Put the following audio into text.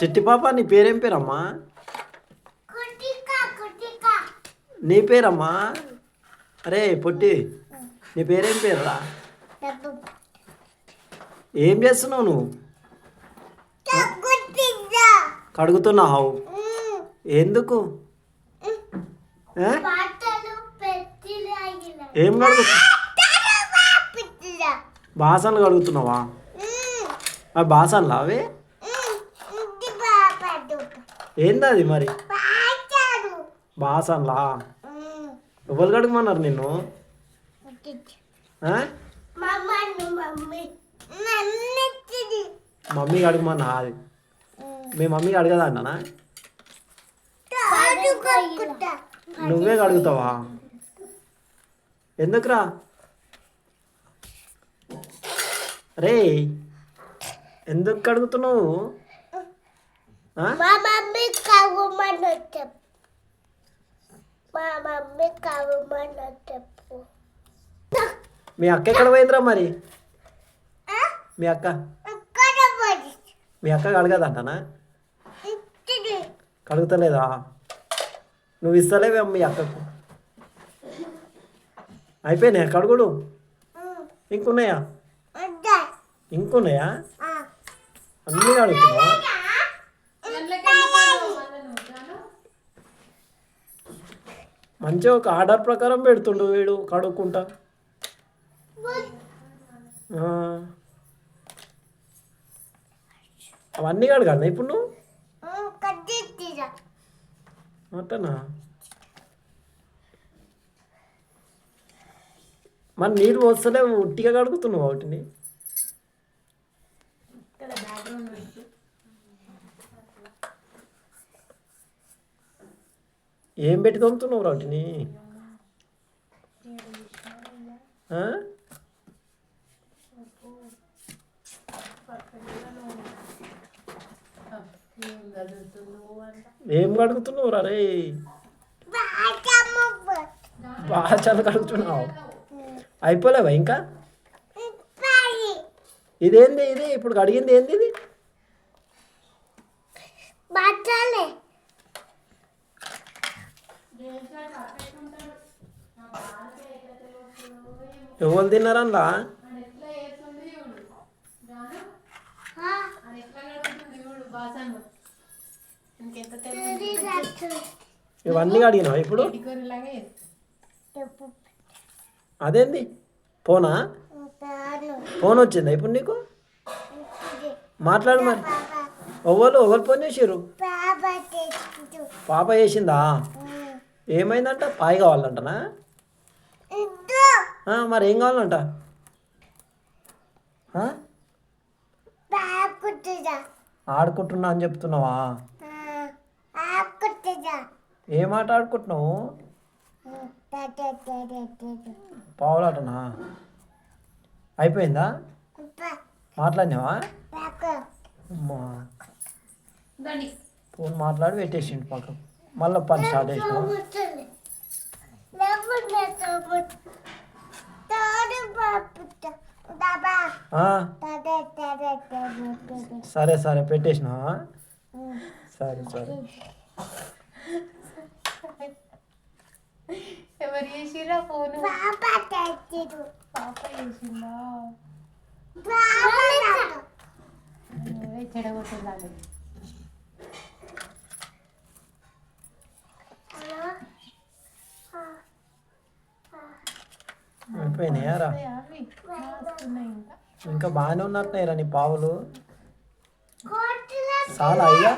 చిట్టి పాప నీ పేరేం పేరమ్మా? నీ పేరమ్మా? అరే పొట్టి నీ పేరేం పేరురా? ఏం చేస్తున్నావు నువ్వు? కడుగుతున్నావు? ఎందుకు? ఏ? కడుగు బాసనలు కడుగుతున్నావా? బాసనలు అవి? ఏంది అది మరి బాసనలా? ఎవరు కడుగుమన్నారు నిన్ను? మమ్మీ కడుగుమన్నా? అది. మీ మమ్మీ అడగదా అన్నానా? నువ్వే కడుగుతావా? ఎందుకురా? రే ఎందుకు కడుగుతున్నావు? మా మమ్మీ చెప్పు. మా మమ్మీ చెప్పు. మీ అక్క ఎక్కడ పోయిందిరా మరి? మీ అక్క? మీ అక్క కడగదంటనా? కడుగుతలేదా? నువ్వు ఇస్తలేవే మీ అక్కకు. అయిపోయినాయా కడుగుడు? ఇంకున్నాయా? ఇంకున్నాయా? అన్నీ కడుగుతున్నావా? మంచిగా ఒక ఆర్డర్ ప్రకారం పెడుతుండు వీడు కడుక్కుంటా. అవన్నీ కడగాలి ఇప్పుడు నువ్వు? అట్టనా? మరి నీళ్ళు పోస్తలే ఉట్టిగా కడుగుతున్నావు వాటిని. ఏం పెట్టి తోముతున్నావు వాటిని ఏం కడుగుతున్నావు రే? బాగా చాలా కడుగుతున్నావు. అయిపోలేవా ఇంకా? ఇదేంది ఇది? ఇప్పుడు కడిగింది ఏంది ఇది? ఎవరు తిన్నారన్నా ఇవన్నీ కడిగినావా ఇప్పుడు? అదేంది? ఫోనా? ఫోన్ వచ్చిందా ఇప్పుడు నీకు? మాట్లాడు మరి. ఎవరు ఎవరు ఫోన్ చేసారు పాప చేసిందా? ఏమైందంట? పాయి కావాలంటనా? మరి ఏం కావాలంట? ఆడుకుంటున్నా అని చెప్తున్నావా? ఏం ఆట ఆడుకుంటున్నావు? పావులాటనా? అయిపోయిందా? మాట్లాడినావా? అమ్మా. ఫోన్ మాట్లాడి పెట్టేసిండు పక్కకు. మళ్ళీ పని స్టార్ట్ చేసినావు? సరే సరే పెట్టేసినావా? సరే సరే. ఎవరు చేసిరా ఫోన్? పాప చేసిందా? చెడగొట్టిందాన్ని. ఇంకా. ఇంకా బాగానే ఉన్నట్టున్నాయి రా నీ పావులు. చాలా అయ్యా.